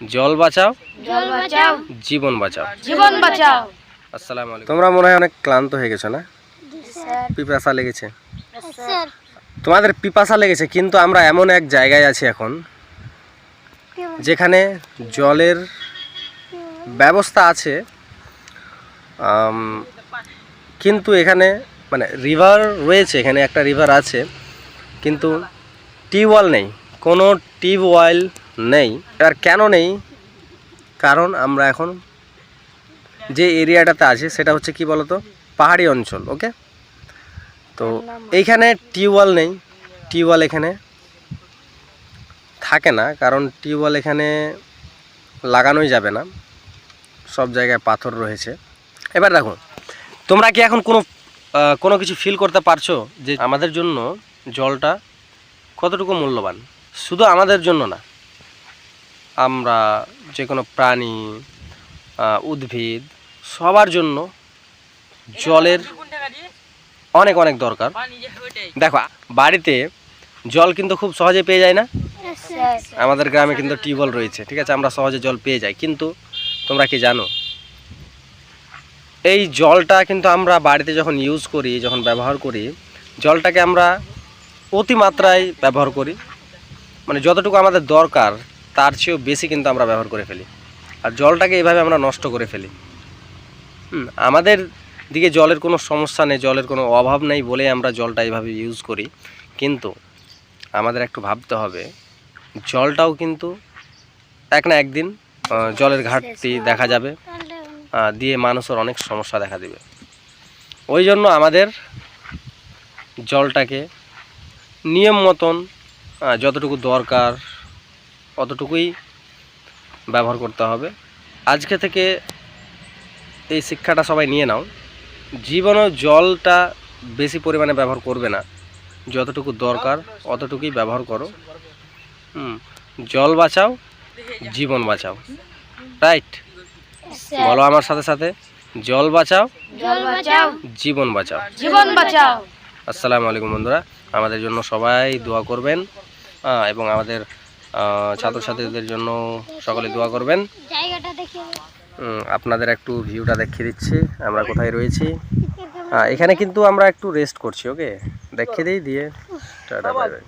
জল বাঁচাও। জল বাঁচাও। জীবন বাঁচাও। জীবন বাঁচাও। আসসালামু আলাইকুম। তোমরা মনে হয় অনেক ক্লান্ত হয়ে গেছো না? স্যার পিপাসা লেগেছে। স্যার তোমাদের পিপাসা লেগেছে কিন্তু আমরা এমন এক জায়গায় আছি এখন যেখানে জলের ব্যবস্থা আছে কিন্তু এখানে মানে রিভার রয়েছে এখানে একটা রিভার আছে কিন্তু টিউবওয়েল নেই। কোনো টিউবওয়েল নেই। আর কেন নেই? কারণ আমরা এখন যে এরিয়াটাতে আছি, সেটা হচ্ছে কি বলতো? পাহাড়ি অঞ্চল, ওকে? তো এইখানে টিউবওয়েল নেই। টিউবওয়েল এখানে থাকে না, কারণ টিউবওয়েল এখানে লাগানোই যাবে না। সব জায়গায় পাথর রয়েছে। এবার দেখো, তোমরা কি এখন কোনো কোনো কিছু ফিল করতে পারছ যে আমাদের জন্য জলটা কতটুকু মূল্যবান? শুধু আমাদের জন্য না আমরা যে কোনো প্রাণী উদ্ভিদ, সবার জন্য জলের অনেক অনেক দরকার। দেখো, বাড়িতে জল কিন্তু খুব সহজে পেয়ে যায় না? আমাদের গ্রামে কিন্তু টিউবওয়েল রয়েছে, ঠিক আছে? আমরা সহজে জল পেয়ে যাই। কিন্তু তোমরা কি জানো? এই জলটা কিন্তু আমরা বাড়িতে যখন ইউজ করি, যখন ব্যবহার করি, জলটাকে আমরা অতিমাত্রায় ব্যবহার করি। মানে যতটুকু আমাদের দরকার তার চেয়েও বেশি কিন্তু আমরা ব্যবহার করে ফেলি। আর জলটাকে এইভাবে আমরা নষ্ট করে ফেলি। আমাদের দিকে জলের কোনো সমস্যা নেই জলের কোনো অভাব নেই বলে আমরা জলটা এইভাবে ইউজ করি। কিন্তু আমাদের একটু ভাবতে হবে জলটাও কিন্তু এক না একদিন জলের ঘাটতি দেখা যাবে দিয়ে মানুষের অনেক সমস্যা দেখা দেবে। ওই জন্য আমাদের জলটাকে নিয়ম মতন যতটুকু দরকার অতটুকুই ব্যবহার করতে হবে। আজকে থেকে এই শিক্ষাটা সবাই নিয়ে নাও। জীবনেও জলটা বেশি পরিমাণে ব্যবহার করবে না। যতটুকু দরকার অতটুকুই ব্যবহার করো। হুম জল বাঁচাও জীবন বাঁচাও। রাইট? বলো আমার সাথে সাথে। জল বাঁচাও জীবন বাঁচাও। জীবন বাঁচাও। আসসালামু আলাইকুম বন্ধুরা। আমাদের জন্য সবাই দোয়া করবেন। এবং আমাদের ছাত্রছাত্রীদের জন্য সকলে দোয়া করবেন। আপনাদের একটু ভিউটা দেখিয়ে দিচ্ছি আমরা কোথায় রয়েছি। হ্যাঁ এখানে কিন্তু আমরা একটু রেস্ট করছি ওকে দেখিয়ে দিই দিয়ে টাটা বাই বাই